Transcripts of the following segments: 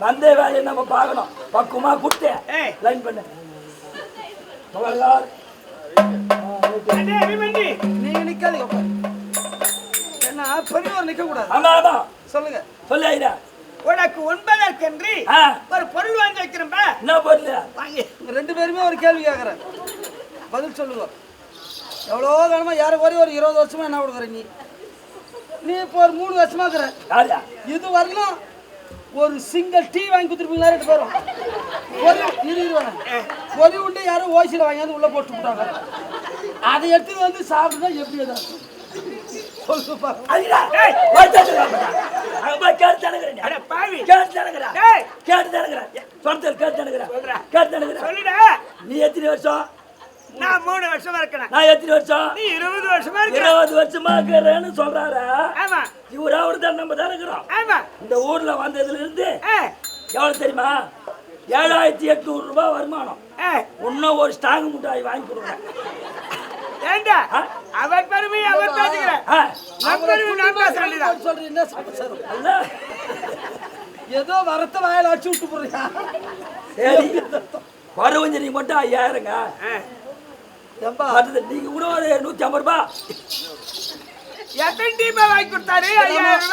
வந்த வேலையை நம்ம பார்க்கணும். பக்குவமா கொடுத்து. லைன் பண்ணு. நீங்க நிக்காதீங்க. ஏன்னா பெரியவர் நிக்க கூடாது சொல்லுங்க. சொல்லு உனக்கு உண்பதற்கென்று ஆ. ஒரு பொருள் வாங்கி வைக்கிறேன்பா. என்ன பண்ணல வாங்கி. ரெண்டு பேருமே ஒரு கேள்வி கேட்கறேன். பதில் சொல்லுங்க. எவ்வளோ காலமா யாருக்கு வரையும் ஒரு இருபது வருஷமா என்ன கொடுக்குற நீ? நீ இப்போ ஒரு மூணு வருஷமா இருக்கிற இது வரலாம் ஒரு சிங்கிள் டீ வாங்கி கொடுத்துருப்பீங்களா? ரெண்டு பேரும். பொறி இரு இருவானே பொறி உண்டு யாரும் ஓசியில் வாங்கியாந்து உள்ள போட்டு விட்டாங்க. அதை எடுத்துட்டு வந்து சாப்பிட்டுதான் எப்படி எதாவது நீ எத்தனை வருஷம்? நான் மூணு வருஷமா இருக்கிறேன் நான் எத்தனை வருஷம்? நீ இருபது வருஷமா இருக்கிற இருபது வருஷமா இருக்கிறேன்னு சொல்றாரு. ஆமா. இவரா ஒரு தான் நம்ம தான் இருக்கிறோம். இந்த ஊர்ல வந்ததுல இருந்து எவ்வளவு தெரியுமா? ஏழாயிரத்தி எட்நூறு ரூபாய் வருமானம். இன்னும் ஒரு ஸ்டாங் முட்டாய் வாங்கி ஏண்டா? ஆ? அவர் பெருமை அவர் பேசுகிற ஆ, நம்ம பெருமை நான் சொல்றீங்க என்ன? ஏதோ வரத்த வாயில அடிச்சு விட்டு போறியா சரி. வரவஞ்சரி மட்டும் ஐயாயிரங்க. நீங்க கூட ஒரு நூத்தி ஐம்பது ரூபாய் எத்தனை டீமா வாங்கி கொடுத்தாரு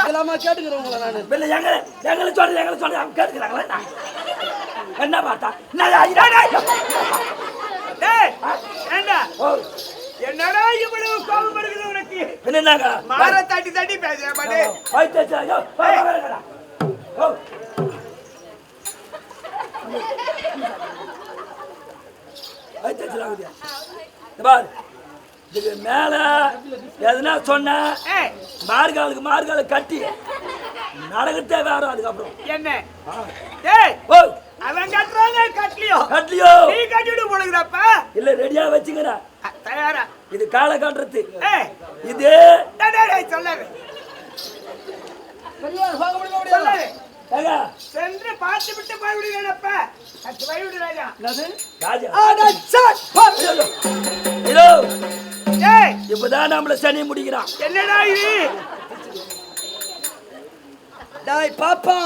இல்லாம கேட்டுக்கிறேன் உங்களை நானு. இல்ல எங்க? எங்களை சொல்றது எங்களை சொல்றது அவங்க கேட்டுக்கிறாங்களா என்ன? பார்த்தா? என்னடா இவ்வளவு கோபம் இருக்குது உனக்கு என்னங்க மாற தட்டி தட்டி வைத்தியச்சா, ஐயோ, இதுக்கு மேல எதுனா சொன்ன மார்காலுக்கு மார்கால கட்டி நடக்கத்தே வேற அதுக்கப்புறம். என்ன? டேய் ஓ அவன் கட்டுறாங்க கட்டலையோ? கட்லியோ நீ கட்டிட்டு போடுகிறப்ப. இல்ல ரெடியா வச்சுக்கிறேன் தயாரா? இது காலை காட்டுறது. இது டேய், டேய், டேய், சொல்லாரு சென்று பார்த்து விட்டு போய்விடுகிறப்ப கட்டு போய்விடு ராஜா. என்னது? ராஜா. இப்பதான் நம்மள சனி முடிக்கிறான் என்னடா இது? பாப்பா.